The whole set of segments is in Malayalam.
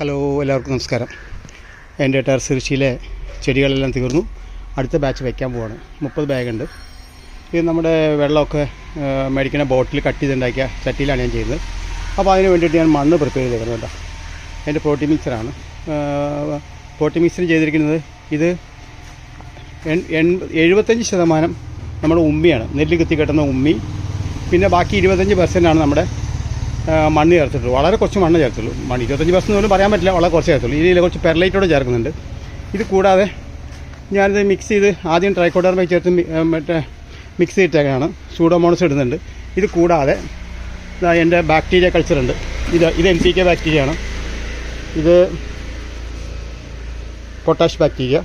ഹലോ എല്ലാവർക്കും നമസ്കാരം. എന്റെ ടെറസ് കൃഷിയിലെ ചെടികളെല്ലാം തീർന്നു. അടുത്ത ബാച്ച് വയ്ക്കാൻ പോവാണ്. മുപ്പത് ബാഗുണ്ട്. ഇത് നമ്മുടെ വെള്ളമൊക്കെ മേടിക്കുന്ന ബോട്ടിൽ കട്ട് ചെയ്തുണ്ടാക്കിയ ചട്ടിയിലാണ് ഞാൻ ചെയ്യുന്നത്. അപ്പോൾ അതിന് വേണ്ടിയിട്ട് ഞാൻ മണ്ണ് പ്രിപ്പയർ ചെയ്തിരുന്നു കേട്ടോ. എന്റെ പ്രോട്ടീൻ മിക്സറാണ് പ്രോട്ടീൻ മിക്സർ ചെയ്തിരിക്കുന്നത് ഇത് എഴുപത്തഞ്ച് ശതമാനം നമ്മുടെ ഉമ്മിയാണ്. നെല്ല് കുത്തി കെട്ടുന്ന ഉമ്മി. പിന്നെ ബാക്കി ഇരുപത്തഞ്ച് പെർസെന്റാണ് നമ്മുടെ മണ്ണ് ചേർത്തിട്ടുള്ളൂ. വളരെ കുറച്ച് മണ്ണ് ചേർത്തുള്ളൂ. മണ്ണ് ഇരുപത്തഞ്ച് പെർസെന്റ് പോലും പറയാൻ പറ്റില്ല. വളരെ കുറച്ച് ചേർത്തുള്ളൂ. ഇതിൽ കുറച്ച് പെർലൈറ്റോടെ ചേർക്കുന്നുണ്ട്. ഇത് കൂടാതെ ഞാനിത് മിക്സ് ചെയ്ത് ആദ്യം ട്രൈക്കോഡർമൈ ചേർത്ത് മറ്റേ മിക്സ് ചെയ്തിട്ടൊക്കെയാണ് സൂഡോമോണസ് ഇടുന്നുണ്ട്. ഇത് കൂടാതെ എന്റെ ബാക്ടീരിയ കൾച്ചർ ഉണ്ട്. ഇത് ഇത് എൻ പി കെ ബാക്ടീരിയ ആണ്. ഇത് പൊട്ടാഷ് ബാക്ടീരിയ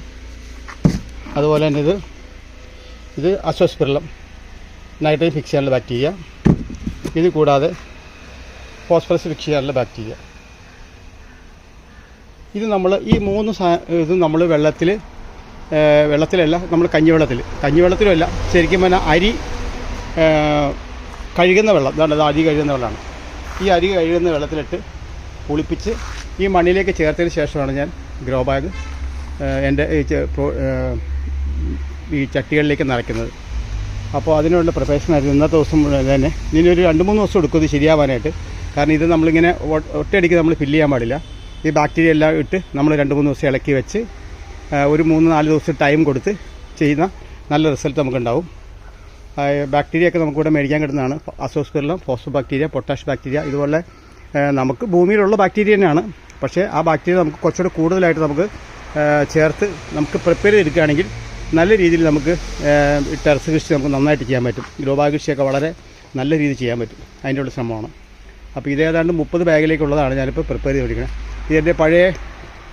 അതുപോലെ തന്നെ ഇത് ഇത് അസ്വസ്പിരളം നൈട്രജൻ ഫിക്സ് ചെയ്യാനുള്ള ബാക്ടീരിയ ഇത് കൂടാതെ ഫോസ്ഫറസ് ഫിക്സ് ചെയ്യാനുള്ള ബാക്ടീരിയ. ഇത് നമ്മൾ ഈ മൂന്ന് സാ ഇത് നമ്മൾ വെള്ളത്തിൽ വെള്ളത്തിലല്ല നമ്മൾ കഞ്ഞിവെള്ളത്തിൽ കഞ്ഞിവെള്ളത്തിലുമല്ല ശരിക്കും പറഞ്ഞാൽ അരി കഴുകുന്ന വെള്ളം. അതാണ് അരി കഴുകുന്ന വെള്ളമാണ്. ഈ അരി കഴുകുന്ന വെള്ളത്തിലിട്ട് കുളിപ്പിച്ച് ഈ മണ്ണിലേക്ക് ചേർത്തതിന് ശേഷമാണ് ഞാൻ ഗ്രോ ബാഗ് എന്റെ ഈ ചട്ടികളിലേക്ക് നിറയ്ക്കുന്നത്. അപ്പോൾ അതിനുള്ള പ്രിപ്പറേഷൻ ആയിരുന്നു ഇന്നത്തെ ദിവസം തന്നെ ഇനി ഒരു രണ്ട് മൂന്ന് ദിവസം എടുക്കും ഇത് ശരിയാവാനായിട്ട്. കാരണം ഇത് നമ്മളിങ്ങനെ ഒറ്റയടിക്ക് നമ്മൾ ഫില്ല് ചെയ്യാൻ പാടില്ല. ഈ ബാക്ടീരിയ എല്ലാം ഇട്ട് നമ്മൾ രണ്ട് മൂന്ന് ദിവസം ഇളക്കി വെച്ച് ഒരു മൂന്ന് നാല് ദിവസം ടൈം കൊടുത്ത് ചെയ്യുന്ന നല്ല റിസൾട്ട് നമുക്കുണ്ടാവും. ബാക്ടീരിയ ഒക്കെ നമുക്കിവിടെ മേടിക്കാൻ കിട്ടുന്നതാണ്. അസോസ്പെറിലും ഫോസ്ഫോ ബാക്ടീരിയ പൊട്ടാഷ് ബാക്ടീരിയ ഇതുപോലെ നമുക്ക് ഭൂമിയിലുള്ള ബാക്ടീരിയ തന്നെയാണ്. പക്ഷേ ആ ബാക്ടീരിയ നമുക്ക് കുറച്ചുകൂടെ കൂടുതലായിട്ട് നമുക്ക് ചേർത്ത് നമുക്ക് പ്രിപ്പയർ ചെയ്തെടുക്കുകയാണെങ്കിൽ നല്ല രീതിയിൽ നമുക്ക് ടെറസ് കൃഷി നമുക്ക് നന്നായിട്ട് ചെയ്യാൻ പറ്റും. ഗ്ലോബാ കൃഷിയൊക്കെ വളരെ നല്ല രീതിയിൽ ചെയ്യാൻ പറ്റും. അതിന്റെ ഉള്ള ശ്രമമാണ്. അപ്പോൾ ഇത് ഏതാണ്ട് മുപ്പത് ബാഗിലേക്കുള്ളതാണ് ഞാനിപ്പോൾ പ്രിപ്പയർ ചെയ്തിരിക്കുന്നത് ഇതെന്റെ പഴയ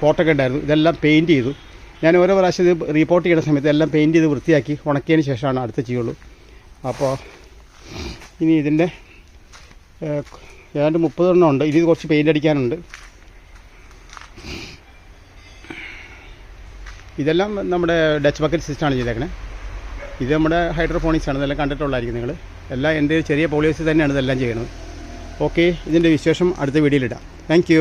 ഫോട്ടൊക്കെ ഉണ്ടായിരുന്നു. ഇതെല്ലാം പെയിന്റ് ചെയ്തു. ഞാൻ ഓരോ പ്രാവശ്യം ഇത് റിപ്പോർട്ട് ചെയ്യുന്ന സമയത്ത് എല്ലാം പെയിന്റ് ചെയ്ത് വൃത്തിയാക്കി ഉണക്കിയതിന് ശേഷമാണ് അടുത്ത ചെയ്യുള്ളൂ. അപ്പോൾ ഇനി ഇതിന്റെ ഏതാണ്ട് മുപ്പതെണ്ണം ഉണ്ട്. ഇത് കുറച്ച് പെയിന്റ് അടിക്കാനുണ്ട്. ഇതെല്ലാം നമ്മുടെ ഡച്ച് ബക്കറ്റ് സിസ്റ്റമാണ് ചെയ്തേക്കണേ. ഇത് നമ്മുടെ ഹൈഡ്രോഫോണിക്സ് ആണ്. ഇതെല്ലാം കണ്ടിട്ടുള്ളതായിരിക്കും നിങ്ങൾ. എല്ലാം എന്റെ ചെറിയ പോളിയോസിൽ തന്നെയാണ് ഇതെല്ലാം ചെയ്യുന്നത് ഓക്കെ ഇതിന്റെ വിശേഷം അടുത്ത വീഡിയോയിലിടാം താങ്ക്